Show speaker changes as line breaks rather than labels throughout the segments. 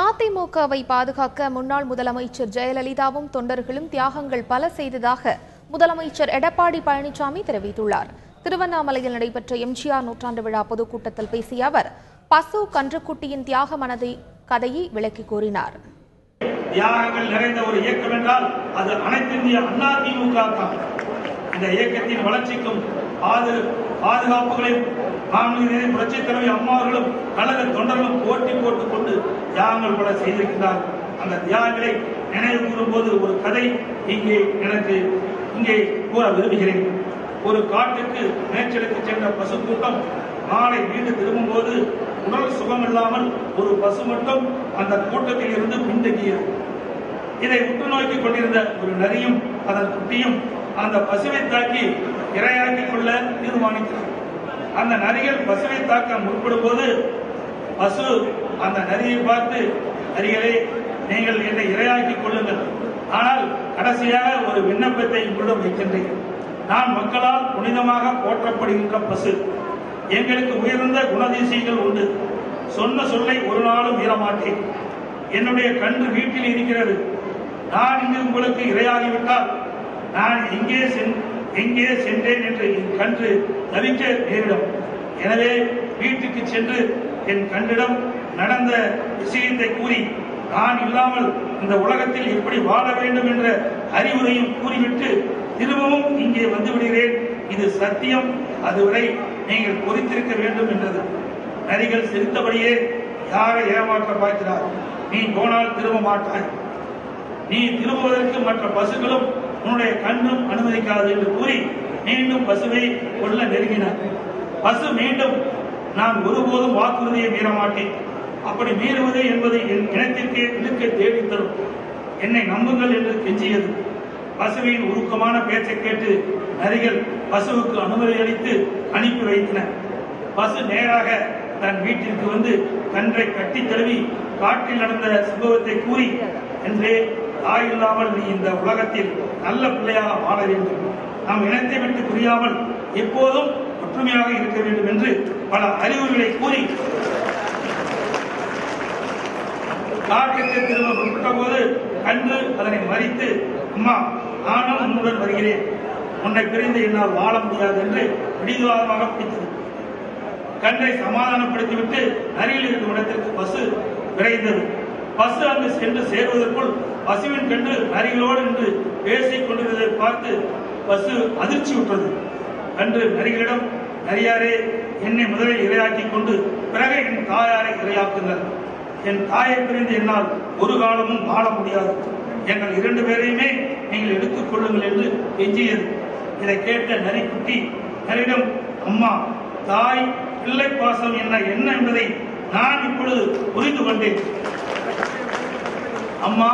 அதிமுகவை பாதுகாக்க முன்னாள் முதலமைச்சர் ஜெயலலிதாவும் தொண்டர்களும் தியாகங்கள் பல செய்ததாக முதலமைச்சர் எடப்பாடி பழனிசாமி தெரிவித்துள்ளார் திருவண்ணாமலையில் நடைபெற்ற எம்ஜிஆர் நூற்றாண்டு விழா பொதுக்கூட்டத்தில் பேசிய அவர் பசு கன்றுக்குட்டியின் தியாக மனதை கதையை விளக்கி கூறினார் தியாகங்கள் நிறைந்த ஒரு இயக்கம் என்றால் அது அனைத்து இந்திய அதிமுக தான் இந்த இயக்கத்தின் வளர்ச்சிக்கும் ஆது பாதுகாப்புகளையும் காணொலி புரட்சித் தலைவி அம்மாவர்களும் கழக தொண்டர்களும் போட்டி போட்டுக் கொண்டு தியாகங்கள் பல செய்திருக்கிறார் அந்த தியாகங்களை நினைவு கூறும்போது ஒரு கதை இங்கே எனக்கு இங்கே கூற விரும்புகிறேன் ஒரு காட்டுக்கு மேய்ச்சலுக்கு சென்ற பசு கூட்டம் மாலை வீடு திரும்பும்போது உடல் சுகம் இல்லாமல் ஒரு பசு மட்டும் அந்த கூட்டத்தில் இருந்து பின்தங்கியது இதை உற்று நோக்கி கொண்டிருந்த ஒரு நரியும் அதன் குட்டியும் அந்த பசுவை தாக்கி இரையாக்கிக் கொள்ள தீர்மானிக்கிறது அந்த நரிகள் பசுவை தாக்க முற்படும் போது பசு அந்த நரியை பார்த்து நரிகளே நீங்கள் என்னை இரையாக்கிக் கொள்ளுங்கள் ஆனால் கடைசியாக ஒரு விண்ணப்பத்தை உங்களிடம் வைக்கின்றேன் நான் மக்களால் புனிதமாக போற்றப்படுகின்ற பசு எங்களுக்கு உயர்ந்த குணதிசைகள் உண்டு சொன்ன சொல்லை ஒரு நாளும் மீறமாட்டேன் என்னுடைய கன்று வீட்டில் இருக்கிறது நான் இங்கு உங்களுக்கு இரையாகிவிட்டால் நான் எங்கே எங்கே சென்றேன் என்று என் கன்று தவிக்க நேரிடும் எனவே வீட்டுக்கு சென்று என் கண்டிடம் நடந்த விஷயத்தை கூறி நான் இல்லாமல் இந்த உலகத்தில் எப்படி வாழ வேண்டும் என்ற அறிவுரையும் கூறிவிட்டு திரும்பவும் இங்கே வந்து இது சத்தியம் அதுவரை நீங்கள் பொறித்திருக்க வேண்டும் என்றது நரிகள் சிரித்தபடியே யாரை ஏமாற்ற பார்க்கிறார் நீ போனால் திரும்ப மாட்டாய் நீ திரும்புவதற்கு மற்ற பசுகளும் உன்னுடைய கண்ணும் அனுமதிக்காது என்று கூறி மீண்டும் பசுவை கொள்ள நெருங்கினார் பசு மீண்டும் நான் ஒருபோதும் வாக்குறுதியை மாட்டேன் அப்படி மீறுவது என்பது என் இனத்திற்கே இழுக்கை தேடித்தரும் என்னை நம்புங்கள் என்று கெஞ்சியது பசுவின் உருக்கமான பேச்சை கேட்டு நரிகள் பசுவுக்கு அனுமதி அளித்து அனுப்பி வைத்தன பசு நேராக தன் வீட்டிற்கு வந்து கன்றை கட்டி தழுவி காட்டில் நடந்த சம்பவத்தை கூறி என்றே தாய் இல்லாமல் நீ இந்த உலகத்தில் நல்ல பிள்ளையாக வாழ வேண்டும் நாம் இனத்தை விட்டு புரியாமல் எப்போதும் ஒற்றுமையாக இருக்க வேண்டும் என்று பல அறிவுரைகளை கூறி காட்டுக்கு திரும்ப குறிப்பிட்ட போது கண்டு அதனை மறித்து அம்மா நானும் உன்னுடன் வருகிறேன் உன்னை பிரிந்து என்னால் வாழ முடியாது என்று பிடிவாதமாக பிடித்தது கண்ணை சமாதானப்படுத்திவிட்டு அருகில் இருக்கும் இடத்திற்கு பஸ் விரைந்தது பஸ் அங்கு சென்று சேருவதற்குள் பசுவின் கண்டு நரிகளோடு என்று பேசிக் கொண்டிருந்ததை பார்த்து பசு அதிர்ச்சி விட்டது அன்று நரிகளிடம் நரியாரே என்னை முதலில் இரையாக்கிக் கொண்டு பிறகு என் தாயாரை இரையாக்குங்கள் என் தாயை பிரிந்து என்னால் ஒரு காலமும் வாழ முடியாது எங்கள் இரண்டு பேரையுமே நீங்கள் எடுத்துக் கொள்ளுங்கள் என்று எஞ்சியது இதை கேட்ட நரிக்குட்டி நரிடம் அம்மா தாய் பிள்ளை பாசம் என்ன என்ன என்பதை நான் இப்பொழுது புரிந்து கொண்டேன் அம்மா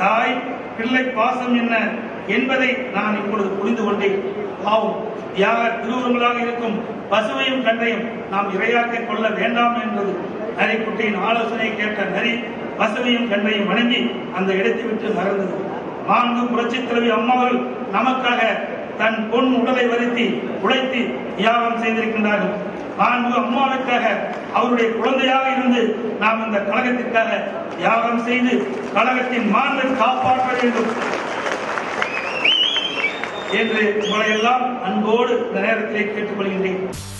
தாய் பிள்ளை பாசம் என்ன என்பதை நான் இப்பொழுது புரிந்து கொண்டேன் ஆவும் தியாக திருவுருவங்களாக இருக்கும் பசுவையும் கண்டையும் நாம் இரையாக்கிக் கொள்ள வேண்டாம் என்பது நரிக்குட்டியின் ஆலோசனை கேட்ட நரி பசுவையும் கண்டையும் வணங்கி அந்த இடத்தை விட்டு மறந்தது மாண்பு புரட்சி தலைவி அம்மாவர்கள் நமக்காக தன் பொன் உடலை வருத்தி உழைத்து தியாகம் செய்திருக்கின்றார்கள் மாண்பு அம்மாவுக்காக அவருடைய குழந்தையாக இருந்து நாம் இந்த கழகத்திற்காக தியாகம் செய்து கழகத்தின் மாண்பை காப்பாற்ற வேண்டும் என்று உங்களையெல்லாம் அன்போடு இந்த நேரத்திலே கேட்டுக்கொள்கின்றேன்